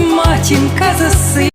Матінка за сина.